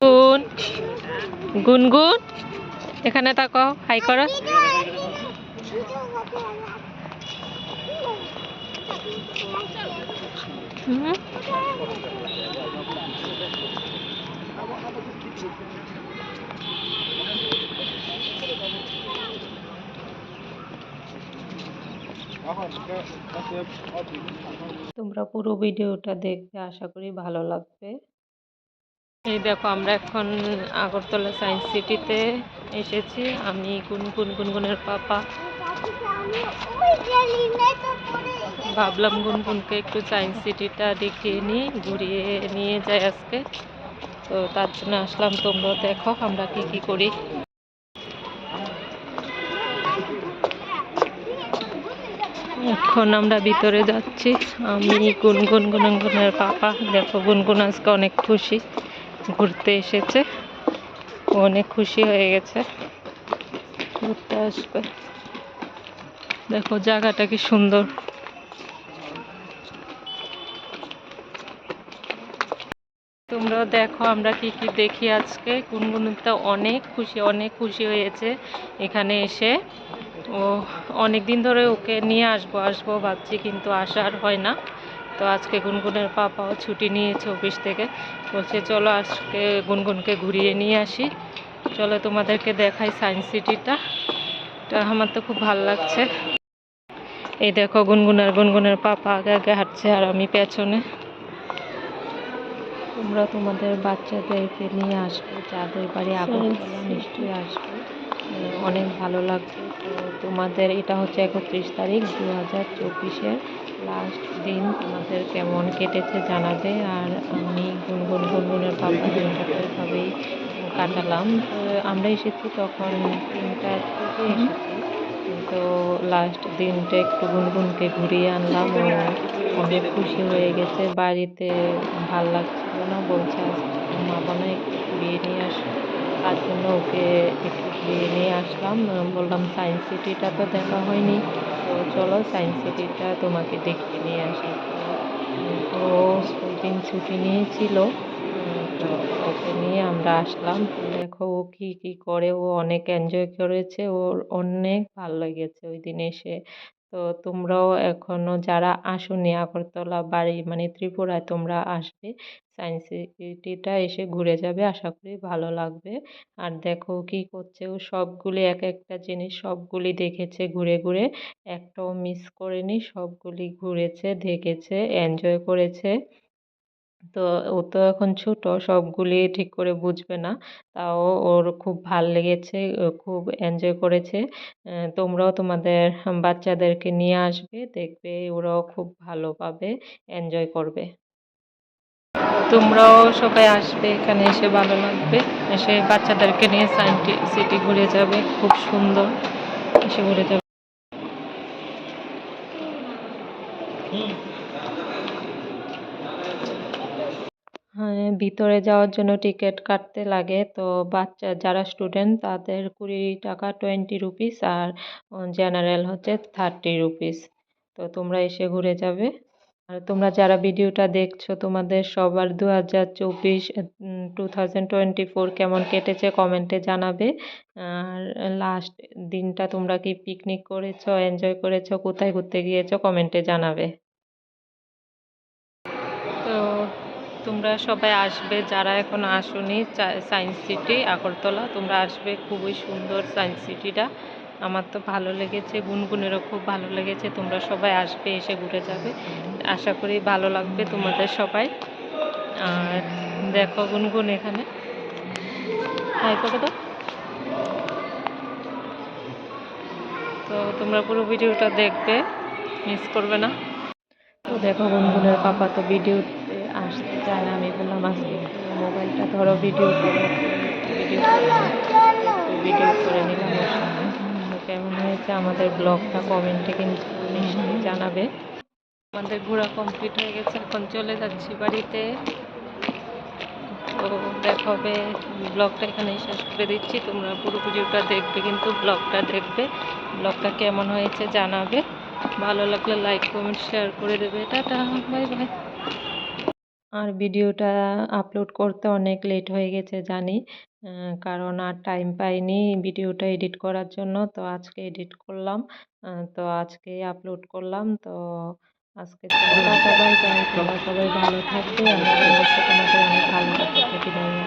গুন গুনগুন এখানে তাকো হাই করো। তোমরা পুরো ভিডিওটা দেখবে আশা করি ভালো লাগবে। এই দেখো, আমরা এখন আগরতলা সায়েন্স সিটিতে এসেছি। আমি গুনগুন, গুনগুনের পাপা। ভাবলাম গুনগুনকে একটু সায়েন্স সিটিটা দেখিয়ে নিই, ঘুরিয়ে নিয়ে যাই আজকে। তো তার জন্য আসলাম, তোমরাও দেখো আমরা কি কি করি। এখন আমরা ভিতরে যাচ্ছি। আমি গুনগুন, গুনগুনের পাপা। দেখো, গুনগুন আজকে অনেক খুশি। ঘুরতে এসেছে। অনেক খুশি হয়ে গেছে। ঘুরতে আসবে। দেখো, জায়গাটা কি সুন্দর। তোমরাও দেখো, আমরা কি কি দেখি আজকে। গুনগুনটা অনেক খুশি অনেক খুশি হয়েছে এখানে এসে। ও অনেক দিন ধরে ওকে নিয়ে আসব আসব, ভাবছি কিন্তু আসার হয় না। তো আজকে গুনগুনের পাপাও ছুটি নিয়েছে অফিস থেকে। বলছে, চলো আজকে গুনগুনকে ঘুরিয়ে নিয়ে আসি। চলো তোমাদেরকে দেখাই সায়েন্স সিটিটা। এটা আমার তো খুব ভালো লাগছে। এই দেখো গুনগুন আর গুনগুনের পাপা আগে আগে হাঁটছে আর আমি পেছনে। তোমরা তোমাদের বাচ্চাদেরকে নিয়ে আসবে, যাদের বাড়ি আগরতলা নিশ্চয়ই আসবে। অনেক ভালো লাগবে। তো তোমাদের এটা হচ্ছে একত্রিশ তারিখ দু হাজার চব্বিশের লাস্ট দিন। তোমাদের কেমন কেটেছে জানাবে আর আমি গুনগুন গুনগুনের বাবা দিনটাকে ওইভাবেই কাটালাম। তো আমরা এসেছি তখন তিনটার থেকে এসেছি। তো লাস্ট দিনটা একটু গুনগুনকে ঘুরিয়ে আনলাম। অনেক খুশি হয়ে গেছে। বাড়িতে ভালো লাগছিল না। বলছে আজকে মা না একটু ঘুরিয়ে নিয়ে আসো তার জন্য ওকে একটু ঘুরিয়ে নিয়ে আসলাম। বললাম সায়েন্স সিটিটা তো দেখা হয়নি। তো চলো সায়েন্স সিটিটা তোমাকে দেখিয়ে নিয়ে আসি। তো ওই দিন ছুটি নিয়েছিল। তো ওকে নিয়ে আমরা আসলাম। দেখো ও কী কী করে, ও অনেক এনজয় করেছে। ওর অনেক ভালো লেগেছে। ওই দিন এসে তো তোমরাও এখনও যারা আসনি আগরতলা বাড়ি মানে ত্রিপুরায় তোমরা আসবে, সায়েন্স সিটিটা এসে ঘুরে যাবে, আশা করি ভালো লাগবে। আর দেখো কি করছে, ও সবগুলি এক একটা জিনিস সবগুলি দেখেছে ঘুরে ঘুরে, একটাও মিস করেনি, সবগুলি ঘুরেছে, দেখেছে এনজয় করেছে। তো ও তো এখন ছোট, সবগুলি ঠিক করে বুঝবে না। তাও ওর খুব ভালো লেগেছে খুব এনজয় করেছে। তোমরাও তোমাদের বাচ্চাদেরকে নিয়ে আসবে, দেখবে ওরাও খুব ভালো পাবে এনজয় করবে। তোমরাও সবাই আসবে, এখানে এসে ভালো লাগবে। এসে বাচ্চাদেরকে নিয়ে সায়েন্স সিটি ঘুরে যাবে, খুব সুন্দর। এসে ঘুরে যাবে। ভিতরে যাওয়ার জন্য টিকিট কাটতে লাগে। তো বাচ্চা, যারা স্টুডেন্ট তাদের কুড়ি টাকা টোয়েন্টি রুপিস আর জেনারেল হচ্ছে থার্টি রুপিস। তো তোমরা এসে ঘুরে যাবে। আর তোমরা যারা ভিডিওটা দেখছ, তোমাদের সবার দু হাজার চব্বিশ টু থাউজেন্ড টোয়েন্টি ফোর কেমন কেটেছে কমেন্টে জানাবে। আর লাস্ট দিনটা তোমরা কি পিকনিক করেছ এনজয় করেছ, কোথায় ঘুরতে গিয়েছো কমেন্টে জানাবে তো তোমরা সবাই আসবে, যারা এখনও আসোনি সায়েন্স সিটি আগরতলা, তোমরা আসবে। খুবই সুন্দর সায়েন্স সিটিটা আমার তো ভালো লেগেছে, গুনগুনেরও খুব ভালো লেগেছে। তোমরা সবাই আসবে, এসে ঘুরে যাবে। আশা করি ভালো লাগবে তোমাদের সবাই। আর দেখো গুনগুন এখানে। হাই করে দাও। তো তোমরা পুরো ভিডিওটা দেখবে মিস করবে না। তো দেখো গুনগুনের পাপা তো আসতে চায় না আমি বললাম আজকে মোবাইলটা ধরো ভিডিও করো ভিডিও করে নিলাম ওর তো কেমন হয়েছে আমাদের ব্লগটা কমেন্টে কিন্তু নিশ্চয়ই জানাবে। আমাদের ঘোরা কমপ্লিট হয়ে গেছে, এখন চলে যাচ্ছি বাড়িতে। তো দেখা হবে ব্লগটা এখানেই শেষ করে দিচ্ছি। তোমরা পুরো ভিডিওটা দেখবে, কিন্তু ব্লগটা দেখবে। ব্লগটা কেমন হয়েছে জানাবে। ভালো লাগলে লাইক কমেন্ট শেয়ার করে দেবে। টাটা বাই বাই আর ভিডিওটা আপলোড করতে অনেক লেট হয়ে গেছে জানি। কারণ আর টাইম পাইনি ভিডিওটা এডিট করার জন্য, তো আজকে এডিট করলাম। তো আজকে আপলোড করলাম, তো আজকে টাটা বাই বাই তোমরা সবাই ভালো থাকবে। তোমাদের অনেক ভালো থাকবে।